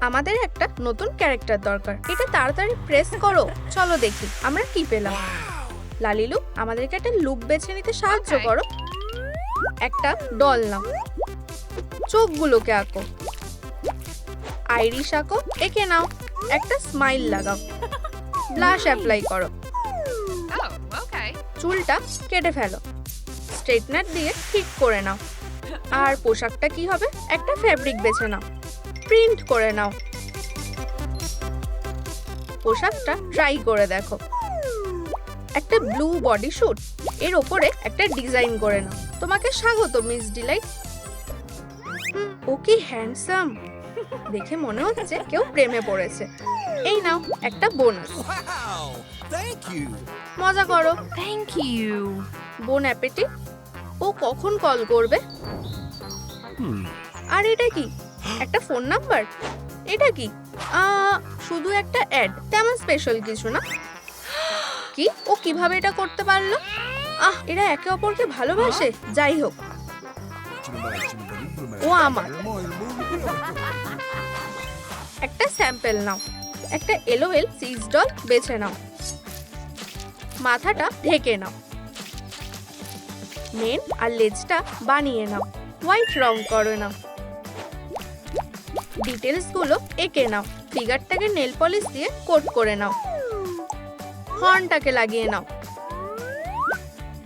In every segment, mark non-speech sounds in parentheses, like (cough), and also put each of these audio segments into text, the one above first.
আমাদের একটা নতুন ক্যারেক্টার দরকার। এটা তাড়াতাড়ি প্রেস করো। চলো দেখি আমরা কি পেলাম? লালিলু আমাদেরকে একটা লুপ বেছে নিতে সাহায্য করো। একটা ডল নাও। চোখগুলোকে আঁকো। আইরিশ আঁকো এঁকে নাও। একটা স্মাইল লাগাও। ব্লাশ অ্যাপ্লাই করো। Oh, চুলটা কেটে ফেলো। স্ট্রেটনার দিয়ে ঠিক করে নাও। আর পোশাকটা কি হবে? একটা ফ্যাব্রিক বেছে নাও। প্রিন্ট করে নাও। পোশাকটা ট্রাই করে দেখো। একটা ব্লু বডি স্যুট এর ওপরে একটা ডিজাইন করে নাও। তোমাকে স্বাগত মিস ডিলাইট ও কি হ্যান্ডসাম দেখে মনে হচ্ছে কেউ প্রেমে পড়েছে। এই নাও একটা বোনাস মজা করো। Thank ইউ বোন অ্যাপেটি ও কখন কল করবে? আর এটা কি? একটা ফোন নাম্বার? এটা কি? শুধু একটা অ্যাড তেমন স্পেশাল কিছু না। কি? ও কীভাবে এটা করতে পারল? আহ, এরা একে অপরকে ভালোবাসে? যাই হোক। ও আমার। একটা স্যাম্পল নাও। একটা এলোএল সিক্স ডল বেছে নাও। মাথাটা ঢেকে নাও। মেন আর লেজটা বানিয়ে নাও। হোয়াইট রং করে নাও। ডিটেলসগুলো এঁকে নাও। ফিগারটাকে নেল পলিশ দিয়ে কোট করে নাও। হর্নটাকে লাগিয়ে নাও।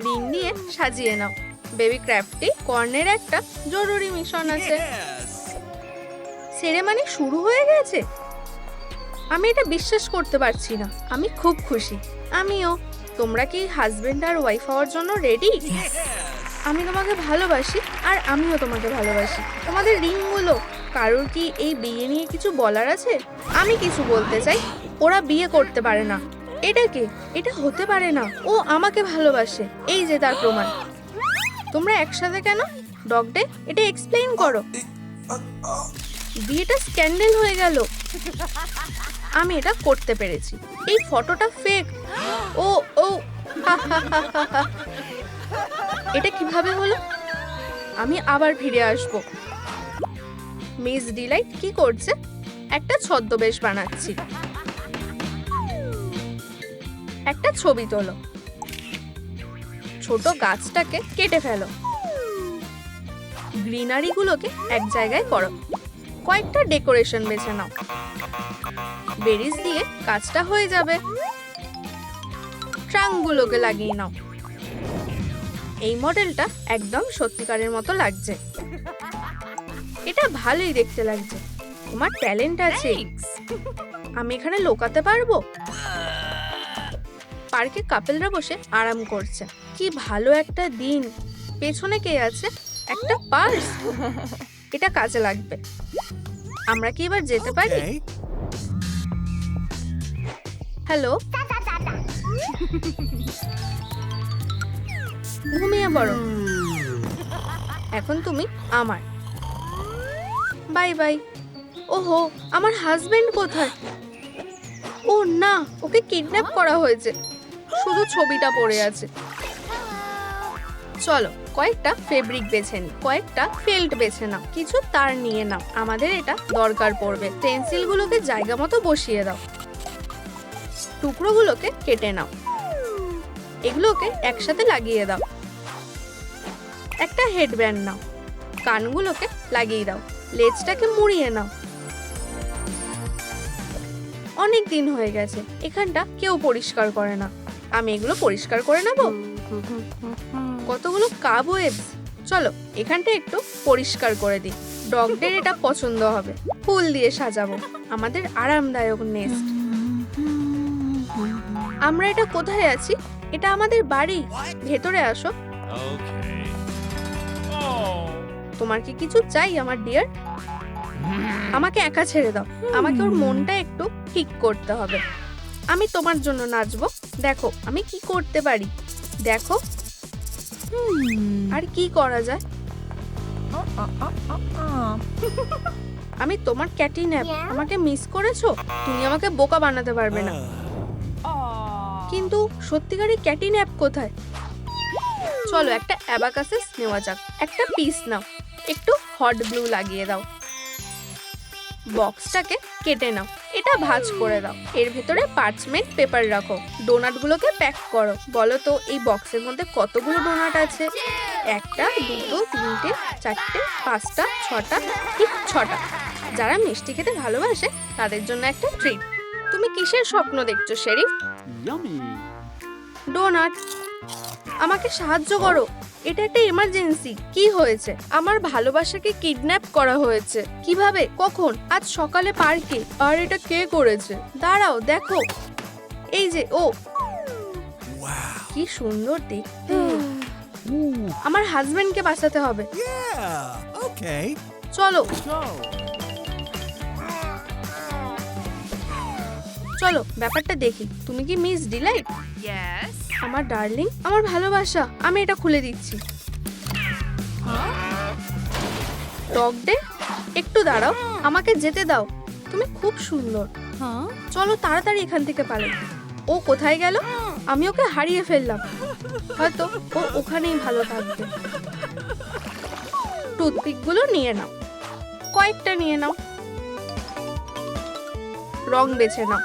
রিং দিয়ে সাজিয়ে নাও। বেবি ক্র্যাফটি কর্নের একটা জরুরি মিশন আছে! সেরেমানি শুরু হয়ে গেছে? আমি এটা বিশ্বাস করতে পারছি না। আমি খুব খুশি। আমিও। তোমরা কি হাজবেন্ড আর ওয়াইফ হওয়ার জন্য রেডি! আমি তোমাকে ভালোবাসি আর আমিও তোমাকে ভালোবাসি। তোমাদের রিংগুলো কারোর কি এই বিয়ে নিয়ে কিছু বলার আছে? আমি কিছু বলতে চাই ওরা বিয়ে করতে পারে না। এটা কে? এটা হতে পারে না। ও আমাকে ভালোবাসে। এই যে তার প্রমাণ। তোমরা একসাথে কেন? ডগ ডে এটা এক্সপ্লেইন করো। বিয়েটা স্ক্যান্ডেল হয়ে গেল। আমি এটা করতে পেরেছি। এই ফটোটা ফেক ও ও। হা, হা, হা, হা। এটা কীভাবে হলো? আমি আবার ফিরে আসব। মিস ডিলাইট কি করছে? একটা ছদ্মবেশ বানাচ্ছি। একটা ছবি তোলো। ছোট গাছটাকে কেটে ফেলো। গ্রিনারি গুলোকে এক জায়গায় করো। কয়েকটা ডেকোরেশন বেছে নাও। বেরিজ দিয়ে কাজটা হয়ে যাবে। ট্রাঙ্কগুলোকে লাগিয়ে নাও। এই মডেলটা একদম সত্যিকারের মতো লাগছে। এটা ভালোই দেখতে লাগছে। তোমার ট্যালেন্ট আছে। আমি এখানে লোকাতে পারব? পার্কে কাপেলরা বসে আরাম করছে। কি ভালো একটা দিন। পেছনে কে আছে? একটা পার্স। এটা কাজে লাগবে। আমরা কি এবার যেতে পারি? হ্যালো? (laughs) ঘুমিয়ে পড়ো। এখন তুমি আমার। Bye bye. ওহো, আমার হাজবেন্ড কোথায়? ও না, ওকে কিডন্যাপ করা হয়েছে। শুধু ছবিটা পড়ে আছে। চলো, কয়েকটা ফেব্রিক বেছে নিই কয়েকটা ফেল্ট বেছে নাও। কিছু তার নিয়ে নাও। আমাদের এটা দরকার পড়বে। পেন্সিলগুলোকে জায়গা মতো বসিয়ে দাও। টুকরোগুলোকে কেটে নাও। এগুলোকে একসাথে লাগিয়ে দাও। একটা হেডব্যান্ড নাও। কানগুলোকে লাগিয়ে দাও। লেজটাকে মুড়িয়ে নাও। অনেক দিন হয়ে গেছে, এখানটা কেউ পরিষ্কার করে না। আমি এগুলো পরিষ্কার করে নেব? কতগুলো কাবওয়েবস চলো, এখানটা একটু পরিষ্কার করে দিই। ডগদের এটা পছন্দ হবে। ফুল দিয়ে সাজাবো। আমাদের আরামদায়ক নেস্ট আমরা এটা কোথায় আছি? এটা আমাদের বাড়ি। ভেতরে আসো! তোমার কি কিছু চাই আমার ডিয়ার আমাকে একা ছেড়ে দাও। আমাকে ওর মনটা একটু ঠিক করতে হবে। আমি তোমার জন্য নাচবো। দেখো আমি কি করতে পারি? দেখো। আর কি করা যায়? আমি তোমার ক্যাটিন্যাপ আমাকে মিস করেছ? তুমি আমাকে বোকা বানাতে পারবে না। কিন্তু সত্যিকারের ক্যাটিন্যাপ কোথায়? চলো একটা অ্যাবাকাসেস নেওয়া যাক। একটা পিস নাও। একটু হট ব্লু লাগিয়ে দাও। বক্সটাকে কেটে নাও। এটা ভাঁজ করে দাও। এর ভেতরে পার্চমেন্ট পেপার রাখো। ডোনাটগুলোকে প্যাক করো। বলো তো এই বক্সের মধ্যে কতগুলো ডোনাট আছে? একটা দুটো তিনটে চারটে পাঁচটা ছটা ঠিক ছটা। যারা মিষ্টি খেতে ভালোবাসে তাদের জন্য একটা ট্রিট তুমি কিসের স্বপ্ন দেখছ শেরিফ ডোনাট আমাকে সাহায্য করো। এটা একটা এমার্জেন্সি কি হয়েছে? আমার ভালোবাসাকে কিডন্যাপ করা হয়েছে। কীভাবে? কখন? আজ সকালে পার্কে। আর এটা কে করেছে? দাঁড়াও দেখো। এই যে ও. কি সুন্দর দেখতে। (sighs) আমার হাজবেন্ডকে বাঁচাতে হবে. চলো। চলো ব্যাপারটা দেখি। তুমি কি মিস ডিলাইট. আমার ডার্লিং, আমার ভালোবাসা, আমি এটা খুলে দিচ্ছি। ডগ ডে, একটু দাঁড়াও, আমাকে যেতে দাও, তুমি খুব সুন্দর। চলো তাড়াতাড়ি এখান থেকে পালো ও কোথায় গেল? আমি ওকে হারিয়ে ফেললাম। হয়তো ও ওখানেই ভালো থাকবে। টুথপিকগুলো নিয়ে নাও। কয়েকটা নিয়ে নাও। রং বেছে নাও।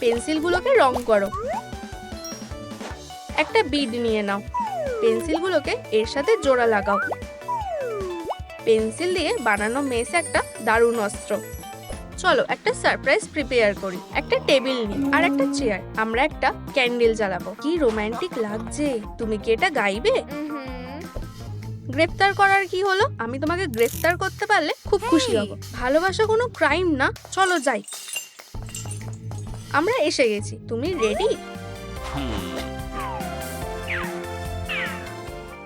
পেন্সিলগুলোকে রং করো। একটা বিড নিয়ে নাও। পেন্সিলগুলোকে এর সাথে জোড়া লাগাও। পেন্সিল দিয়ে বানানো মেস একটা দারুণ অস্ত্র। চলো একটা সারপ্রাইজ প্রিপেয়ার করি। একটা টেবিল নিই আর একটা চেয়ার। আমরা একটা ক্যান্ডেল জ্বালাবো। কি রোমান্টিক লাগছে। তুমি কি এটা গাইবে? গ্রেফতার করার কি হলো? আমি তোমাকে গ্রেফতার করতে পারলে খুব খুশি হব। ভালোবাসা কোনো ক্রাইম না। চলো যাই। আমরা এসে গেছি। তুমি রেডি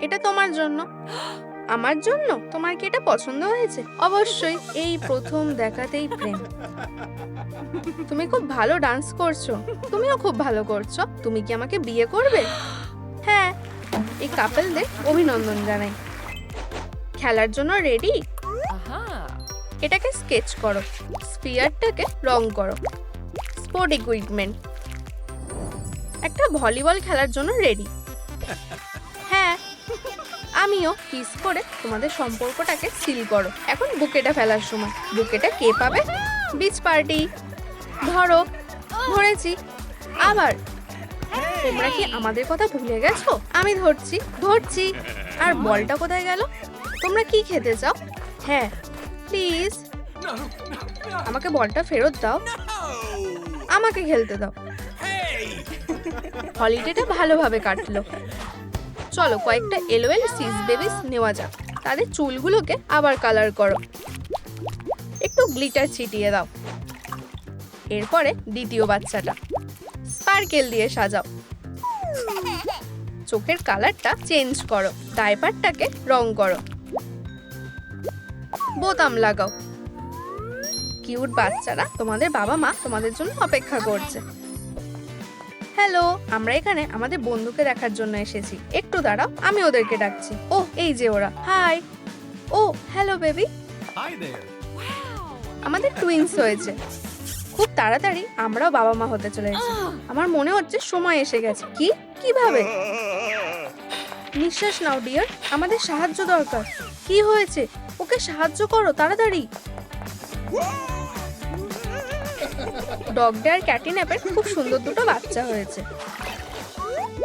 এটা তোমার জন্য। আমার জন্য? তোমার কি এটা পছন্দ হয়েছে? অবশ্যই এই প্রথম দেখাতেই প্রেম। তুমি খুব ভালো ডান্স করছ। তুমিও খুব ভালো করছ। তুমি কি আমাকে বিয়ে করবে? হ্যাঁ এই কাপেলদের অভিনন্দন জানাই। খেলার জন্য রেডি এটাকে স্কেচ করো। স্পিয়ারটাকে রং করো। স্পোর্ট ইকুইপমেন্ট একটা ভলিবল খেলার জন্য রেডি হ্যাঁ আমিও কিস করে তোমাদের সম্পর্কটাকে সিল করো। এখন বুকেটা ফেলার সময়। বুকেটা কে পাবে? বিচ পার্টি ধরো ধরেছি। আবার তোমরা কি আমাদের কথা ভুলে গেছো? আমি ধরছি ধরছি। আর বলটা কোথায় গেল? তোমরা কি খেতে চাও? হ্যাঁ প্লিজ আমাকে বলটা ফেরত দাও। আমাকে খেলতে দাও। হলিডেটা ভালোভাবে কাটলো। চলো কয়েকটা এলোয়েল সিজ বেবিস নেওয়া যাক। তাদের চুলগুলোকে আবার কালার করো। একটু গ্লিটার ছিটিয়ে দাও। এরপরে দ্বিতীয় বাচ্চাটা। স্পার্কেল দিয়ে সাজাও। চোখের কালারটা চেঞ্জ করো। ডাইপারটাকে রং করো। বোতাম লাগাও। কিউট বাচ্চারা তোমাদের বাবা মা তোমাদের জন্য অপেক্ষা করছে। হ্যালো আমরা এখানে আমাদের বন্ধুকে দেখার জন্য এসেছি। একটু দাঁড়াও আমি ওদেরকে ডাকছি। ও এই যে ওরা। হাই। ও হ্যালো বেবি. আমাদের টুইন্স হয়েছে। খুব তাড়াতাড়ি আমরাও বাবা মা হতে চলে চলেছি। আমার মনে হচ্ছে সময় এসে গেছে। কি? কীভাবে? নিঃশ্বাস নাও ডিয়ার আমাদের সাহায্য দরকার। কি হয়েছে? ওকে সাহায্য করো তাড়াতাড়ি। ডগ ডেয়ার ক্যাটিন্যাপের খুব সুন্দর দুটো বাচ্চা হয়েছে।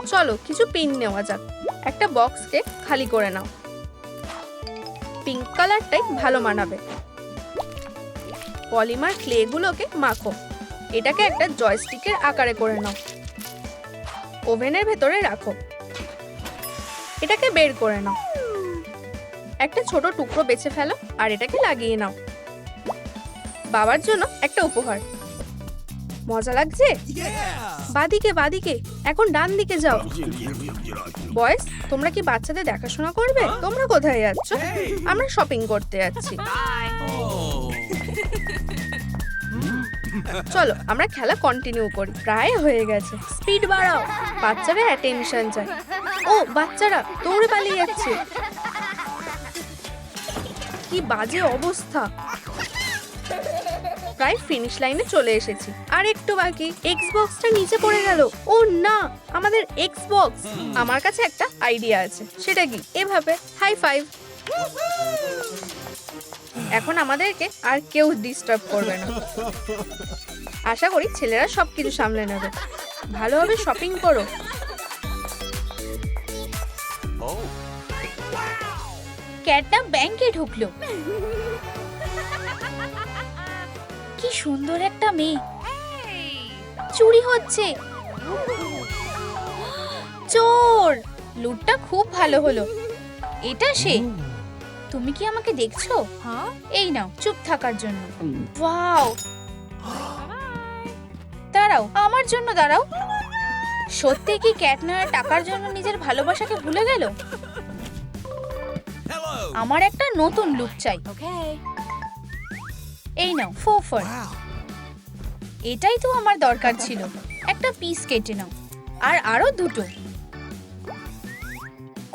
চলো, কিছু পিন নেওয়া যাক। একটা বক্সকে খালি করে নাও। পিঙ্ক কালারটাই ভালো মানাবে। পলিমার ক্লেগুলোকে মাখো। এটাকে একটা জয়স্টিকের আকারে করে নাও। ওভেনের ভেতরে রাখো। এটাকে বের করে নাও। একটা ছোট টুকরো বেছে ফেলো আর এটাকে লাগিয়ে নাও। বাবার জন্য একটা উপহার। মজা লাগছে. বাদিকে বাদিকে এখন ডান দিকে যাও। বয়েস তোমরা কি বাচ্চাদের দেখাশোনা করবে? তোমরা কোথায় যাচ্ছ? আমরা শপিং করতে যাচ্ছি। Oh. চলো আমরা খেলা কন্টিনিউ করি। প্রায় হয়ে গেছে। স্পিড বাড়াও। বাচ্চারা অ্যাটেনশন চায় ও বাচ্চারা দৌড়ে পালিয়ে যাচ্ছে। কি বাজে অবস্থা। প্রায় ফিনিশ লাইনে চলে এসেছি। আর একটু বাকি এক্সবক্সটা নিচে পড়ে গেল। ও না আমাদের এক্সবক্স আমার কাছে একটা আইডিয়া আছে সেটা কি? এভাবে হাই ফাইভ এখন আমাদেরকে আর কেউ ডিস্টার্ব করবে না। আশা করি ছেলেরা সব কিছু সামলে নেবে। ভালোভাবে শপিং করো। ক্যাটটা ব্যাংকে ঢুকলো। কি সুন্দর একটা মেয়ে। চুরি হচ্ছে। চোর! লুটটা খুব ভালো হলো। এটা সে। তুমি কি আমাকে দেখছ? Huh? এই নাও চুপ থাকার জন্য। ওয়াও! দাঁড়াও আমার জন্য দাঁড়াও। সত্যি কি ক্যাটনার টাকার জন্য নিজের ভালোবাসাকে ভুলে গেল? আমার একটা নতুন লুক চাই. এই নাও ফোফর. এটাই তো আমার দরকার ছিল। একটা পিস কেটে নাও আর আরও দুটো।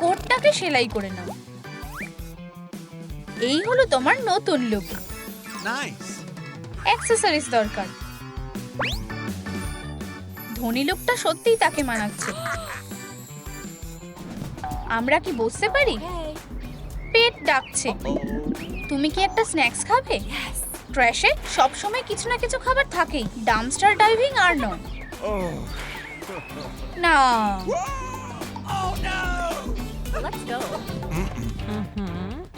কোটটাকে সেলাই করে নাও। এই হলো তোমার নতুন লুক. অ্যাক্সেসরিজ দরকার। ধনী লোকটা সত্যিই তাকে মানাচ্ছে। আমরা কি বসতে পারি? পেট ডাকছে। তুমি কি একটা স্ন্যাক্স খাবে? ট্র্যাশে সবসময় কিছু না কিছু খাবার থাকেই। ডামস্টার ডাইভিং আর নয় Oh. না। Oh go.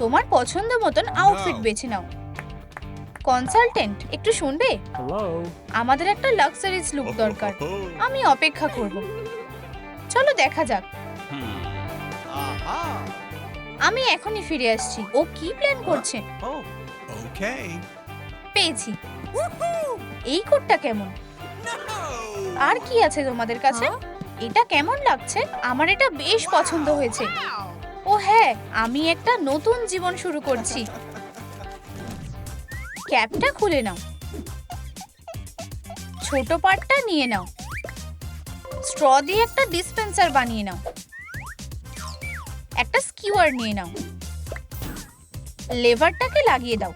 তোমার পছন্দ মতন আউটফিট বেছে নাও। কনসালটেন্ট একটু শুনবে? আমাদের একটা লাক্সারিজ লুক দরকার। আমি অপেক্ষা করব। চলো দেখা যাক। আমি এখনই ফিরে আসছি। ও কি প্ল্যান করছে? Oh. পেয়েছি। এই কোটটা কেমন? আর কি আছে তোমাদের কাছে? এটা কেমন লাগছে? আমার এটা বেশ পছন্দ হয়েছে। ও হ্যাঁ আমি একটা নতুন জীবন শুরু করছি। ক্যাপটা খুলে নাও। ছোট পার্টটা নিয়ে নাও। স্ট্র দিয়ে একটা ডিসপেন্সার বানিয়ে নাও। একটা স্কিওয়ার নিয়ে নাও। লেভারটাকে লাগিয়ে দাও।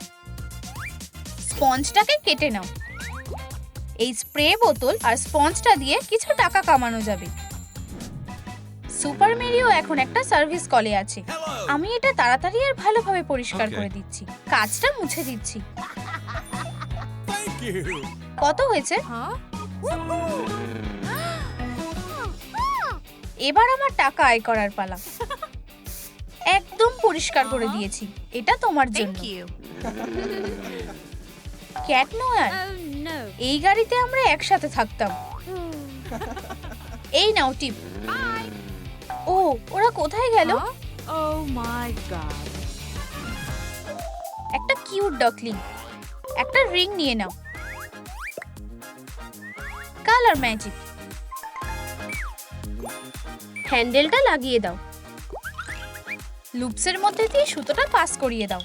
স্পঞ্জটাকে কেটে নাও। এই স্প্রে বোতল আর স্পঞ্জটা দিয়ে কিছু টাকা কামানো যাবে। সুপার মেরিও এখন একটা সার্ভিস কলে আছে। আমি এটা তাড়াতাড়ি আর ভালোভাবে পরিষ্কার করে দিচ্ছি। কাজটা মুছে দিচ্ছি। কত হয়েছে? এবার আমার টাকা আয় করার পালা। একদম পরিষ্কার করে দিয়েছি। এটা তোমার জন্য. ক্যাট নোয়ার Oh এই গাড়িতে আমরা একসাথে থাকতাম। এই নাও টিপ। ও ওরা কোথায় গেল? Huh? Oh my একটা কিউট ডকলিং। একটা রিং নিয়ে নাও। Colour magic. হ্যান্ডেলটা লাগিয়ে দাও। লুপসের মধ্যে দিয়ে সুতোটা পাস করিয়ে দাও।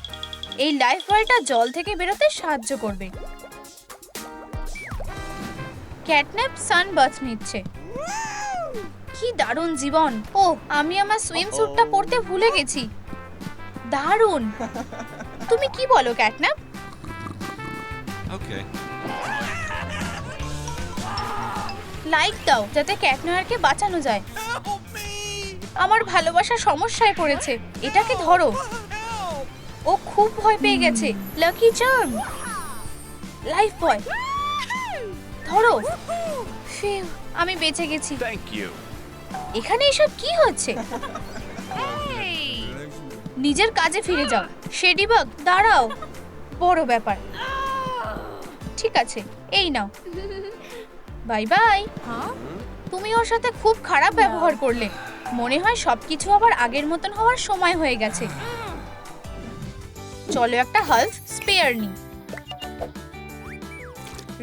এই লাইফ বয়টা জল থেকে বেরোতে সাহায্য করবে। ক্যাটন্যাপ সানবাথ নিচ্ছে। কি দারুণ জীবন। ও আমি আমার সুইম স্যুটটা পরতে ভুলে গেছি। দারুণ। তুমি কি বলো ক্যাটন্যাপ Okay. লাইক দাও যাতে ক্যাটনারকে বাঁচানো যায়। আমার ভালোবাসা সমস্যায় পড়েছে। এটাকে ধরো। ও খুব ভয় পেয়ে গেছে। লাকি চার্ম লাইফ বয় ধরো ফিউ, আমি বেঁচে গেছি। Thank you. এখানে এসব কি হচ্ছে? নিজের কাজে ফিরে যাও। শেডিবাগ দাঁড়াও। বড় ব্যাপার। ঠিক আছে এই নাও। বাই বাই তুমি ওর সাথে খুব খারাপ ব্যবহার করলে। মনে হয় সবকিছু আবার আগের মতন হওয়ার সময় হয়ে গেছে। চলো একটা হালফ স্পেয়ার নি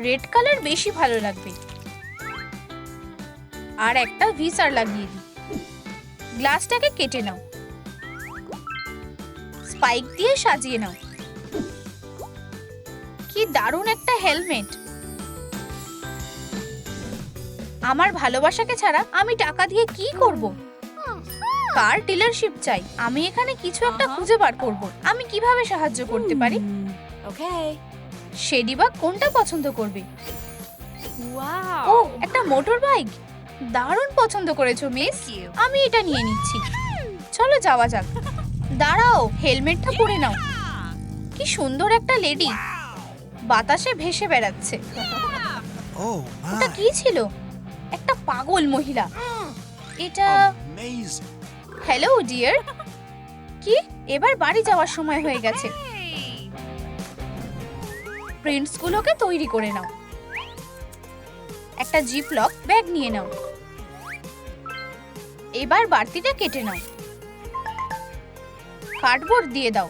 রেড কালার বেশি ভালো লাগবে। আর একটা ভিসার লাগিয়ে দিই। গ্লাসটাকে কেটে নাও। স্পাইক দিয়ে সাজিয়ে নাও। কি দারুণ একটা হেলমেট। আমার ভালোবাসাকে ছাড়া আমি টাকা দিয়ে কি করব? কার ডিলারশিপ চাই। আমি এখানে কিছু একটা খুঁজে বার করব। আমি কীভাবে সাহায্য করতে পারি? Okay. শেডিবাগ কোনটা পছন্দ করবে. ও একটা মোটর বাইক দারুণ পছন্দ করেছ মিস আমি এটা নিয়ে নিচ্ছি। চলো যাওয়া যাক। দাঁড়াও হেলমেটটা পরে নাও। কি সুন্দর একটা লেডি বাতাসে ভেসে বেড়াচ্ছে। Oh এটা my. কি ছিল? একটা পাগল মহিলা। এটা. হ্যালো ডিয়ার (laughs) কি? এবার বাড়ি যাওয়ার সময় হয়ে গেছে. প্রিন্টসগুলোকে তৈরি করে নাও। একটা জিপ লক ব্যাগ নিয়ে নাও। এবার বাড়তিটা কেটে নাও। কার্ডবোর্ড দিয়ে দাও।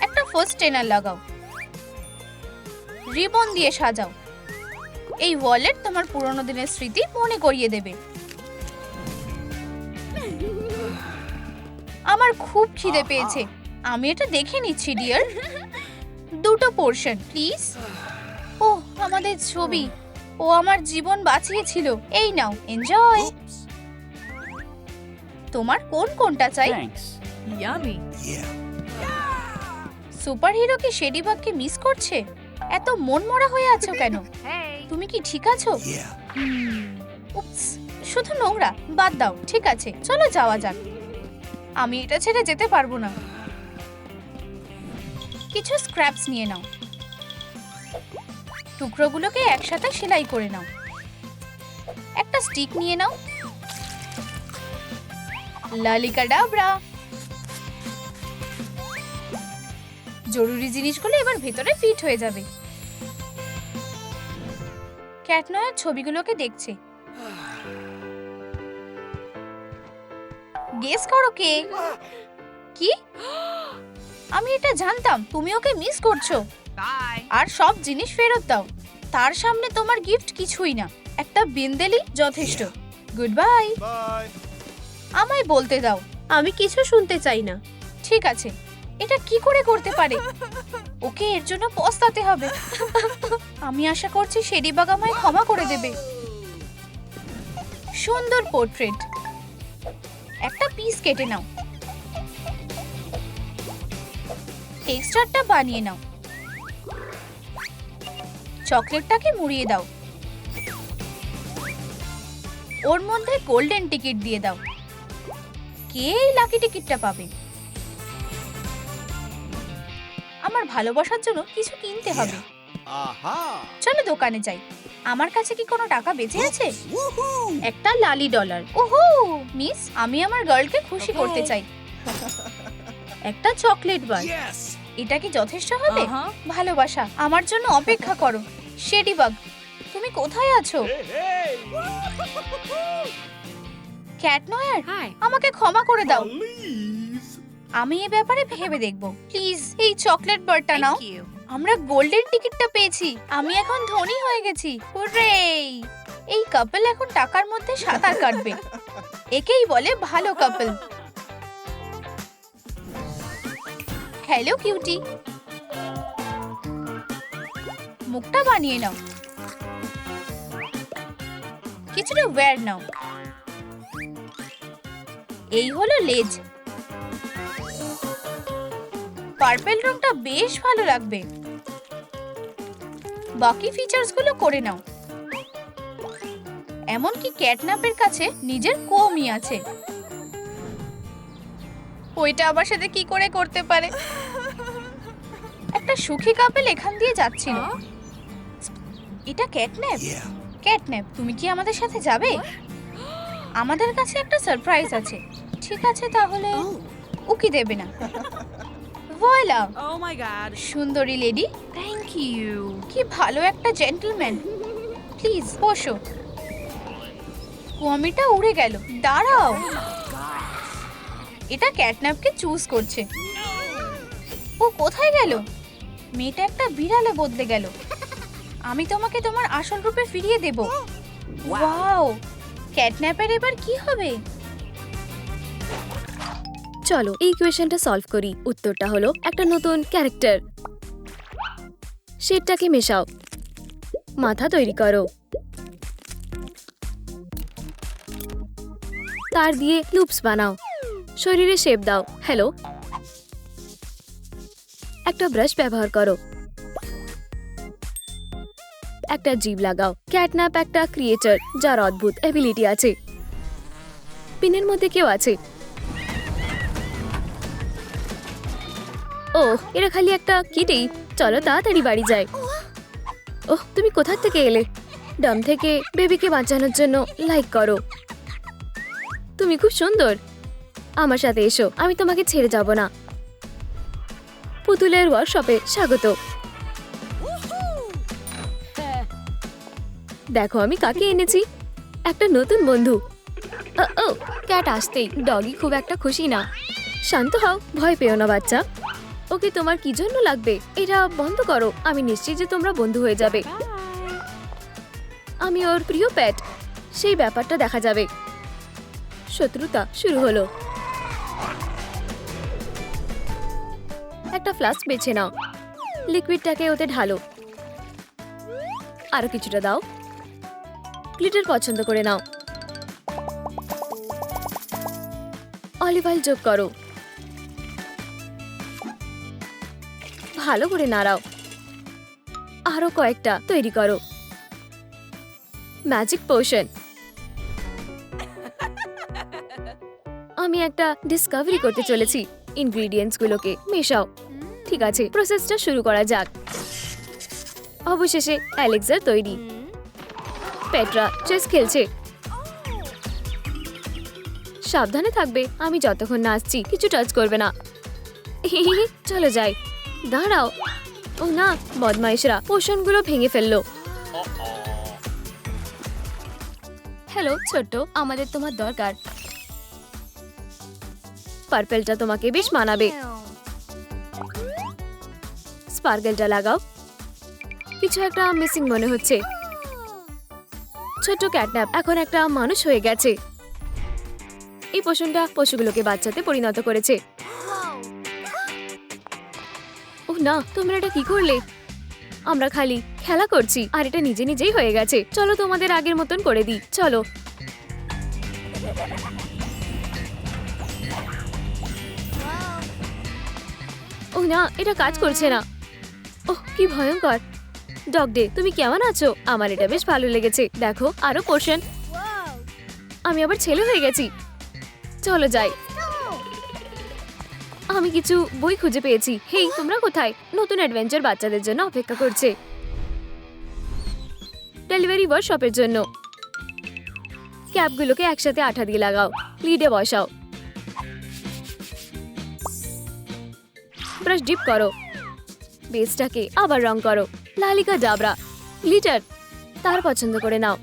একটা ফার্স্ট টেনার লাগাও। রিবন দিয়ে সাজাও। এই ওয়ালেট তোমার পুরনো দিনের স্মৃতি মনে করিয়ে দেবে। আমার খুব খিদে পেয়েছে। আমি এটা দেখে নিচ্ছি ডিয়ার দুটো পোর্শন প্লিজ ও আমাদের ছবি। ও আমার জীবন বাঁচিয়েছিল। এই নাও এনজয় তোমার কোন কোনটা চাই. সুপার হিরো কি শেডিবাগকে মিস করছে? এত মন মরা হয়ে আছো কেন. তুমি কি ঠিক আছো? শুধু নোংরা বাদ দাও ঠিক আছে চলো যাওয়া যাক। আমি এটা ছেড়ে যেতে পারব না। কিছু স্ক্র্যাপস নিয়ে নাও। টুকরোগুলোকে একসাথে সেলাই করে নাও। একটা স্টিক নিয়ে নাও। লালিকা ডাবরা জরুরি জিনিসগুলো এবার ভেতরে ফিট হয়ে যাবে। ক্যাটনয়ের ছবিগুলোকে দেখছে। গেস করো কে? কি? আমি এটা জানতাম তুমি ওকে মিস করছ। আর সব জিনিস ফেরত দাও। তার সামনে তোমার গিফট কিছুই না একটা বিন্দেলি যথেষ্ট। গুড বাই আমায় বলতে দাও। আমি কিছু শুনতে চাই না। ঠিক আছে এটা কি করে করতে পারে? ওকে এর জন্য পস্তাতে হবে। আমি আশা করছি শেরিবাগ আমায় ক্ষমা করে দেবে। সুন্দর পোর্ট্রেট একটা পিস কেটে নাও। টেক্সচারটা বানিয়ে নাও। চকলেটটাকে মুড়িয়ে দাও। ওর মধ্যে গোল্ডেন টিকিট দিয়ে দাও। কে এই লাকি টিকিটটা পাবে? আমার ভালোবাসার জন্য কিছু কিনতে হবে. চলো দোকানে যাই। আমার কাছে কি কোনো টাকা বেঁচে আছে? একটা লালি ডলার। ওহো! মিস আমি আমার গার্লকে খুশি করতে চাই। একটা চকলেট বার। এটা কি যথেষ্ট হবে. ভালোবাসা। আমার জন্য অপেক্ষা করো। শেডিবাগ তুমি কোথায় আছো? Cat Noir. আমাকে ক্ষমা করে দাও। আমি এ ব্যাপারে ভেবে দেখব। প্লিজ এই চকলেট বারটা নাও. আমরা গোল্ডেন টিকিটটা পেয়েছি। আমি এখন ধনী হয়ে গেছি। হুররে! এই কাপল এখন টাকার মধ্যে সাঁতার কাটবে। একেই বলে ভালো কাপল হ্যালো কিউটি মুখটা বানিয়ে নাও। কিছুটা ওয়্যার নাও। এই হলো লেজ। পার্পেল রংটা বেশ ভালো লাগবে। বাকি ফিচার্সগুলো করে নাও। এমনকি ক্যাটনাপের কাছে নিজের কমই আছে। ওইটা আমার সাথে কি করে করতে পারে? একটা সুখী কাপেল এখান দিয়ে যাচ্ছিল? এটা ক্যাটন্যাপ. ক্যাটন্যাপ তুমি কি আমাদের সাথে যাবে? আমাদের কাছে একটা সারপ্রাইজ আছে। ঠিক আছে তাহলে উকি দেবে না। Voila Oh my god. সুন্দরী লেডি Thank you. কি ভালো একটা জেন্টলম্যান প্লিজ বসো। কুয়ামিটা উড়ে গেল। দাঁড়াও। এটা ক্যাটন্যাপকে চুজ করছে। ও কোথায় গেল? মেয়েটা একটা বিড়ালে বদলে গেল। আমি তোমাকে তোমার আসল রূপে ফিরিয়ে দেব। ওয়াও ক্যাটন্যাপের এবার কি হবে? চলো এই ইকুয়েশনটা সলভ করি। উত্তরটা হলো একটা নতুন ক্যারেক্টার শেডটাকে মেশাও। মাথা তৈরি করো। তার দিয়ে লুপস বানাও। শরীরে শেপ দাও। হ্যালো একটা ব্রাশ ব্যবহার করো। একটা জীব লাগাও। ক্যাটন্যাপ একটা ক্রিয়েচার যার অদ্ভুত এবিলিটি আছে। পিনের মধ্যে কেউ আছে? ও এরা খালি একটা কিটেই চলো তাড়াতাড়ি বাড়ি যাই। ওহ, তুমি কোথা থেকে এলে? ডাম থেকে বেবিকে বাঁচানোর জন্য লাইক করো। তুমি খুব সুন্দর। আমার সাথে এসো, আমি তোমাকে ছেড়ে যাব না। পুতুলের ওয়ার্কশপে স্বাগত। দেখো, আমি কাকে এনেছি? একটা নতুন বন্ধু। ও ক্যাট আসতেই। ডগি খুব একটা খুশি না। শান্ত হও, ভয় পেও না বাচ্চা। ওকে তোমার কি জন্য লাগবে? এটা বন্ধ করো। আমি নিশ্চিত যে তোমরা বন্ধু হয়ে যাবে। আমি ওর প্রিয় প্যাট সেই ব্যাপারটা দেখা যাবে। শত্রুতা শুরু হলো। একটা ফ্লাস্ক বেছে নাও। লিকুইডটাকে ওতে ঢালো। আরও কিছুটা দাও। গ্লিটার পছন্দ করে নাও। অলিভ অয়েল যোগ করো। ভালো করে নাড়াও। আরও কয়েকটা তৈরি করো। Magic potion. আমি একটা ডিসকভারি করতে চলেছি। ইনগ্রিডিয়েন্টস গুলোকে মেশাও। ঠিক আছে প্রসেসটা শুরু করা যাক। অবশেষে অ্যালেক্সার তৈরি। পেট্রা চেস খেলছে। সাবধানে থাকবে, আমি যতক্ষণ না আসছি, কিছু টাচ করবে না। (laughs) চলে যাই। দাঁড়াও। ও না, বদমাইশরা পোষণগুলো ভেঙে ফেলল। হ্যালো, ছোট্ট, আমাদের তোমার দরকার। পার্পেলটা তোমাকে বেশ মানাবে। স্পার্কেলটা লাগাও। কিছু একটা মিসিং মনে হচ্ছে। ছোট্ট ক্যাটন্যাপ, এখন একটা মানুষ হয়ে গেছে। এই পোষণটা পশুগুলোকে বাচ্চাতে পরিণত করেছে। না, তোমরা এটা কি করলে? আমরা খালি খেলা করছি, আর এটা নিজে নিজেই হয়ে গেছে। চলো তোমাদের আগের মতন করে দিই, চলো। ও না, এটা কাজ করছে না। ওহ, কি ভয়ঙ্কর। ডগ ডে, তুমি কেমন আছো? আমার এটা বেশ ভালো লেগেছে। দেখো, আরও পোর্শন। আমি আবার ছেলে হয়ে গেছি। চলো যাই। আমি কিছু বই খুঁজে পেয়েছি। হেই, তোমরা কোথায়? নতুন অ্যাডভেঞ্চার বাচ্চাদের জন্য অপেক্ষা করছে। ডেলিভারি ওয়ার্কশপের জন্য। ক্যাপগুলোকে একসাথে আঠা দিয়ে লাগাও। লিডে বসাও। ব্রাশ ডিপ করো। বেসটাকে আবার রং করো। লালিকা ডাবরা লিটার তার পছন্দ করে নাও।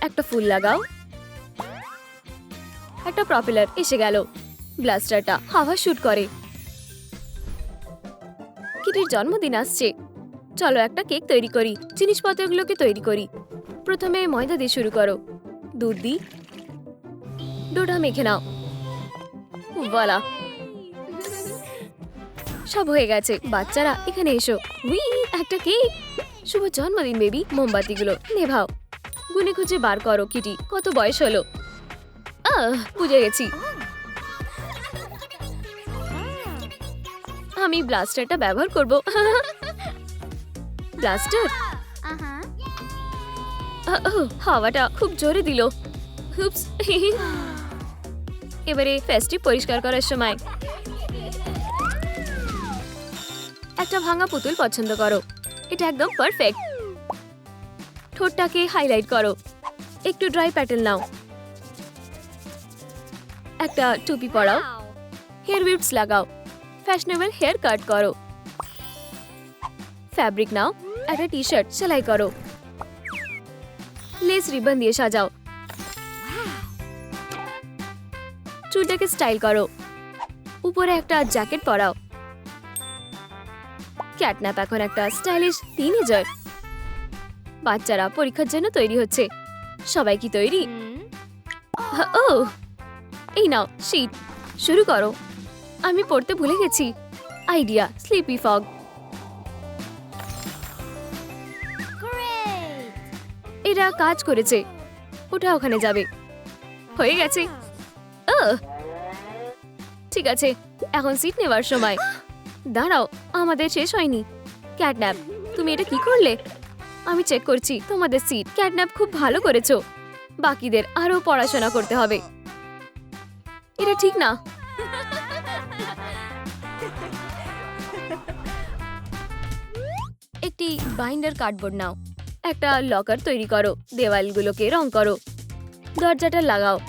একটা ফুল লাগাও। একটা প্রপেলার এসে গেল। ব্লাস্টারটা হাওয়া শুট করে। কিটির জন্মদিন আসছে। চলো একটা কেক তৈরি করি, জিনিসপত্রগুলোকে তৈরি করি। প্রথমে ময়দা দিয়ে শুরু করো। দুধ দিই। ডোটা মেখে নাও। বলা সব হয়ে গেছে। বাচ্চারা, এখানে এসো। উই, একটা কেক! শুভ জন্মদিন, বেবি। মোমবাতিগুলো, নেভাও। গুনে খুঁজে বার করো, কিটি। কত বয়স হলো? বুঝে গেছি। আমি ব্লাস্টারটা ব্যবহার করব। ব্লাস্টার? হাওয়াটা খুব জোরে দিল। এবারে ফেস্টিভ পরিষ্কার করার সময়। একটা ভাঙা পুতুল পছন্দ করো। এটা একদম পারফেক্ট ঠোঁটটাকে হাইলাইট করো। একটু ড্রাই প্যাটার্ন নাও। একটা টুপি পরাও। হেয়ার উইপস লাগাও। ফ্যাশনেবল হেয়ার কাট করো। ফ্যাব্রিক নাও একটা টি শার্ট সেলাই করো। লেস রিবন দিয়ে সাজাও। চুলটাকে স্টাইল করো। উপরে একটা জ্যাকেট পরাও। ক্যাটন্যাপ এখন একটা স্টাইলিশ টিনেজার বাচ্চারা পরীক্ষার জন্য তৈরি হচ্ছে। সবাই কি তৈরি? ও এই নাও শীট শুরু করো। আমি পড়তে ভুলে গেছি। Idea sleepy fog. এরা কাজ করেছে। ওটা ওখানে যাবে। হয়ে গেছে! ঠিক আছে এখন সিট নেওয়ার সময়। দাঁড়াও আমাদের শেষ হয়নি। ক্যাটন্যাপ তুমি এটা কি করলে? আমি চেক করছি তোমাদের সিট ক্যাটন্যাপ খুব ভালো করেছ। বাকিদের আরও পড়াশোনা করতে হবে। এটা ঠিক না। একটি বাইন্ডার কার্ডবোর্ড নাও। একটা লকার তৈরি করো। দেওয়ালগুলোকে রং করো। দরজাটা লাগাও।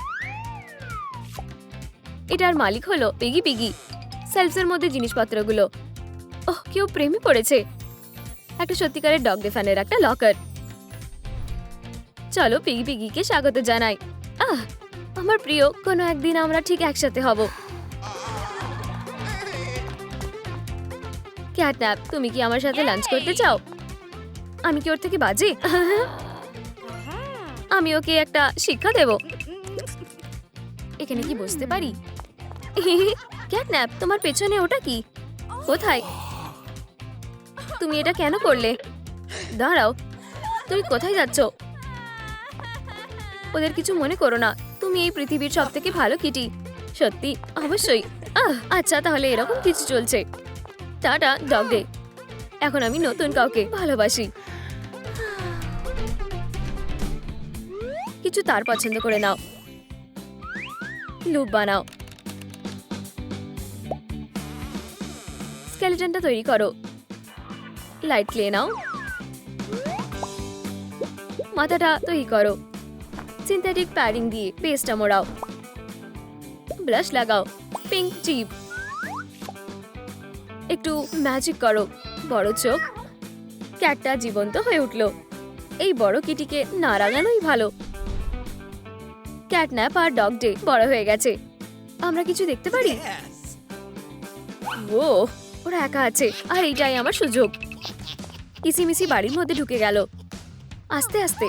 এটার মালিক হলো পিগি পিগি। সেলফসের মধ্যে জিনিসপত্রগুলো। ওহ, কেউ প্রেমে পড়েছে। একটা সত্যিকারের ডগ ডেফানের একটা লকার। চলো পিগি পিগিকে স্বাগত জানাই। আহ আমার প্রিয় কোনো একদিন আমরা ঠিক একসাথে হব। ক্যাটন্যাপ তুমি কি আমার সাথে লাঞ্চ করতে চাও? আমি কি ওর থেকে বাজে? আমি ওকে একটা শিক্ষা দেব। এখানে কি বসতে পারি? ক্যাটন্যাপ তোমার পেছনে ওটা কি? কোথায়? তুমি এটা কেন করলে? দাঁড়াও তুমি কোথায় যাচ্ছ? ওদের কিছু মনে করো না। তুমি এই পৃথিবীর সব থেকে ভালো কিটি। সত্যি, অবশ্যই। আহ আচ্ছা তাহলে এরকম কিছু চলছে। Tata, dog day. এখন আমি নতুন কাউকে ভালোবাসি। কিছু তার পছন্দ করে নাও। লুপ বানাও। স্কেলেটনটা তৈরি করো। লাইট ক্লে নাও। মাথাটা তৈরি করো। সিনথেটিক প্যাডিং দিয়ে পেস্টটা মোড়াও ব্লাশ লাগাও পিঙ্ক চিপ একটু ম্যাজিক করো, বড় চোখ। ক্যাটটা জীবন্ত হয়ে উঠল। এই বড় কিটিকে না রাগানোই ভালো। ক্যাটন্যাপ আর ডগ ডে বড় হয়ে গেছে। আমরা কিছু দেখতে পারি? ও, ওরা একা আছে, আর এইটাই আমার সুযোগ। কিসিমিসি বাড়ির মধ্যে ঢুকে গেল। আস্তে আস্তে।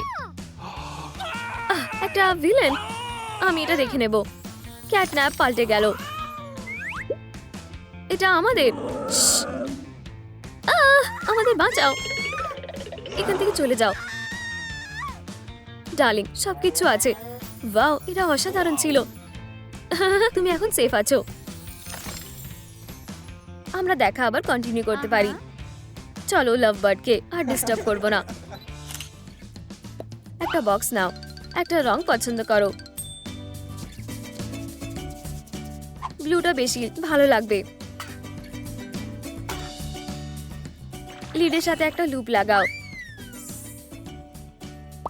একটা ভিলেন আমি এটা দেখে নেব। ক্যাটন্যাপ পাল্টে গেল। এটা আমাদের। আমাদের বাঁচাও। এখান থেকে চলে যাও। ডার্লিং, সবকিছু আছে। ওয়াও, এটা অসাধারণ ছিল। তুমি এখন সেফ আছো। আমরা দেখা আবার কন্টিনিউ করতে পারি। চলো লাভ বার্ডকে আর ডিস্টার্ব করব না। একটা বক্স নাও। একটা রং পছন্দ করো। ব্লুটা বেশি ভালো লাগবে। লিডের সাথে একটা লুপ লাগাও।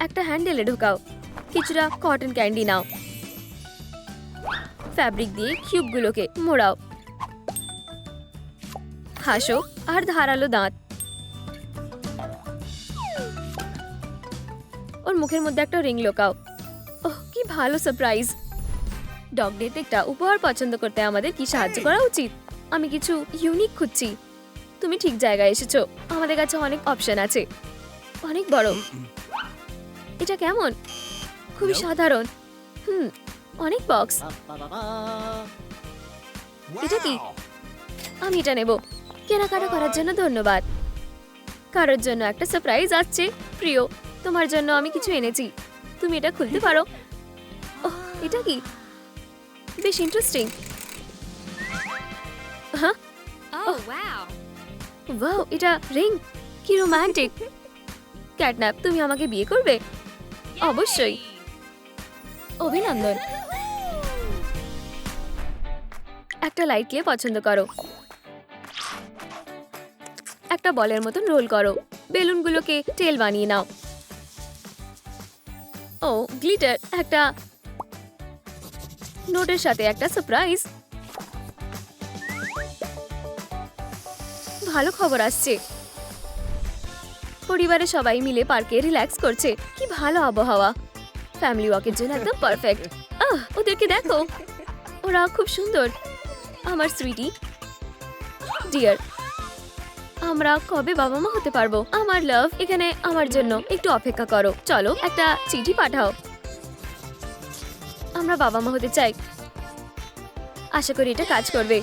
একটা হ্যান্ডেলে ঢোকাও। কিছুটা কটন ক্যান্ডি নাও। ফ্যাব্রিক দিয়ে কিউবগুলোকে মোড়াও। হাসো আর ধারালো দাঁত। মুখের মধ্যে একটা রিং লোকাও। ওহ কি ভালো সারপ্রাইজ ডগ ডেতে একটা উপহার পছন্দ করতে আমাদের কি সাহায্য করা উচিত? আমি কিছু ইউনিক খুঁজছি। তুমি ঠিক জায়গায় এসেছ। আমাদের কাছে অনেক অপশন আছে। অনেক বড়। এটা কেমন? খুবই সাধারণ। হুম অনেক বক্স এটা কি? আমি এটা নেব। কেনাকাটা করার জন্য ধন্যবাদ। কারোর জন্য একটা সারপ্রাইজ আসছে। প্রিয় তোমার জন্য আমি কিছু এনেছি। তুমি এটা খুলতে পারো। ওহ এটা কি? বেশ ইন্টারেস্টিং হ্যাঁ? Oh. ওয়াও এটা রিং কি রোমান্টিক ক্যাটন্যাপ তুমি আমাকে বিয়ে করবে? অবশ্যই। অভিনন্দন। একটা লাইট ক্লে পছন্দ করো। একটা বলের মতন রোল করো। বেলুনগুলোকে তেল বানিয়ে নাও। ও, গ্লিটার, একটা নোটের সাথে একটা সারপ্রাইজ ভালো খবর আসছে। পরিবারের সবাই মিলে পার্কে রিল্যাক্স করছে। কি ভালো আবহাওয়া। ফ্যামিলি ওয়াকের জন্য একদম পারফেক্ট আহ, ওদেরকে দেখো। ওরা খুব সুন্দর। আমার সুইটি ডিয়ার আমরা কবে বাবা মা হতে পারব? আমার লাভ এখানে আমার জন্য একটু অপেক্ষা করো। চলো একটা চিঠি পাঠাও। আমরা বাবা মা হতে চাই। আশা করি এটা কাজ করবে।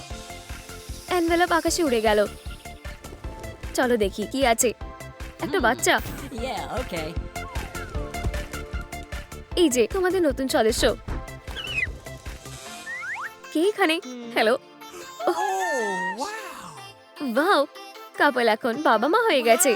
অ্যানভেলপ আকাশে উড়ে গেল। চলো দেখি কি আছে? একটা বাচ্চা? Yeah, okay. এই যে তোমাদের নতুন সদস্য। কে এখানে? Hello wow. বাও কাপল এখন বাবা মা হয়ে গেছে।